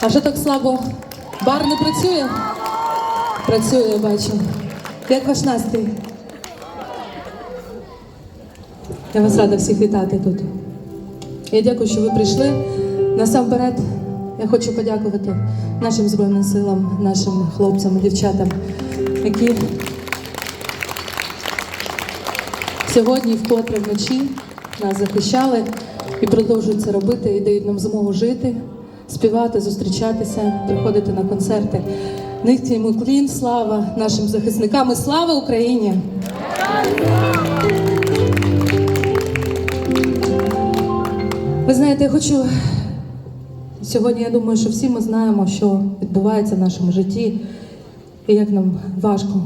А що так слабо? Бар не працює? Працює, я бачу. Як ваш настрій? Я вас рада всіх вітати тут. Я дякую, що ви прийшли. Насамперед, я хочу подякувати нашим Збройним силам, нашим хлопцям дівчатам, які сьогодні вкотре вночі нас захищали і продовжують це робити, і дають нам змогу жити, співати, зустрічатися, приходити на концерти. Йому клін, слава нашим захисникам і слава Україні! Ви знаєте, я хочу сьогодні. Я думаю, що всі ми знаємо, що відбувається в нашому житті, і як нам важко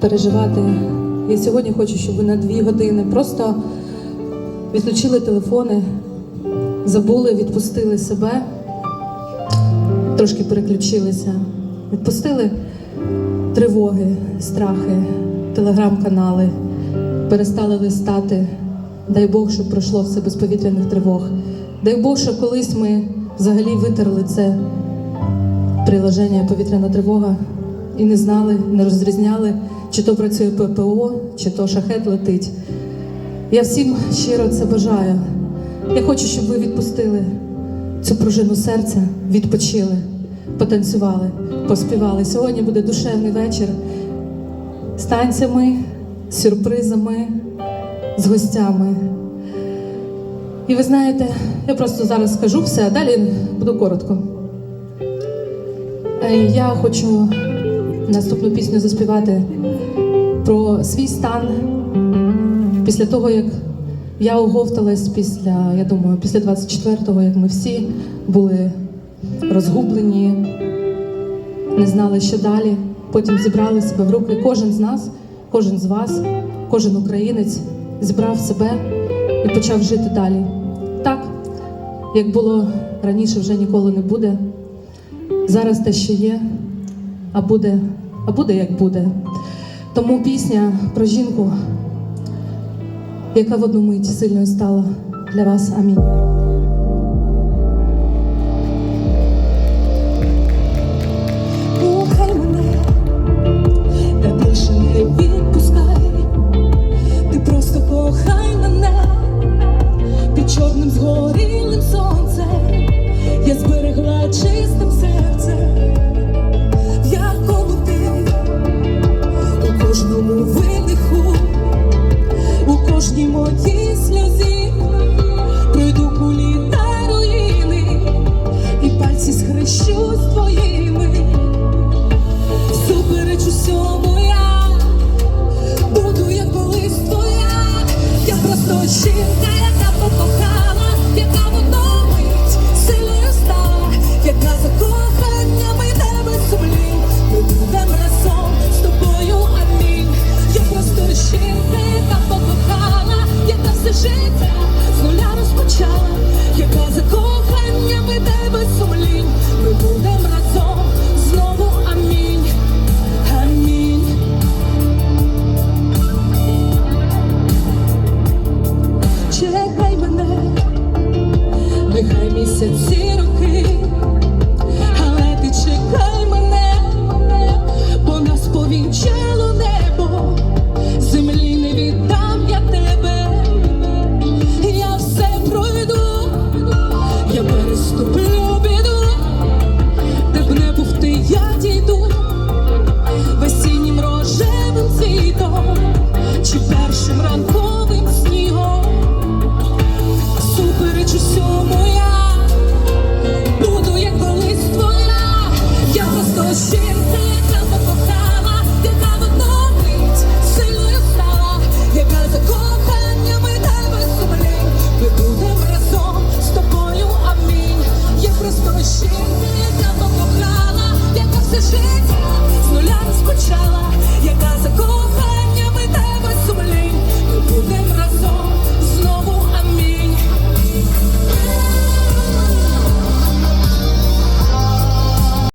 переживати. Я сьогодні хочу, щоб ви на дві години просто відключили телефони, забули, відпустили себе, трошки переключилися, відпустили тривоги, страхи, телеграм-канали, перестали листати. Дай Бог, щоб пройшло все без повітряних тривог. Дай Бог, що колись ми взагалі витерли це приложення повітряна тривога і не знали, не розрізняли, чи то працює ППО, чи то шахет летить. Я всім щиро це бажаю. Я хочу, щоб ви відпустили цю пружину серця, відпочили, потанцювали, поспівали. Сьогодні буде душевний вечір з танцями, з сюрпризами, з гостями. І ви знаєте, я просто зараз скажу все, а далі буду коротко. Е, Я хочу наступну пісню заспівати про свій стан після того, як я оговталась після, я думаю, після 24-го, як ми всі були розгублені, не знали, що далі. Потім зібрали себе в руки. Кожен з нас, кожен з вас, кожен українець зібрав себе і почав жити далі. Так, як було раніше, вже ніколи не буде. Зараз те, що є, а буде, а буде як буде. Тому пісня про жінку, яка в одну мить сильною стала для вас. Амінь.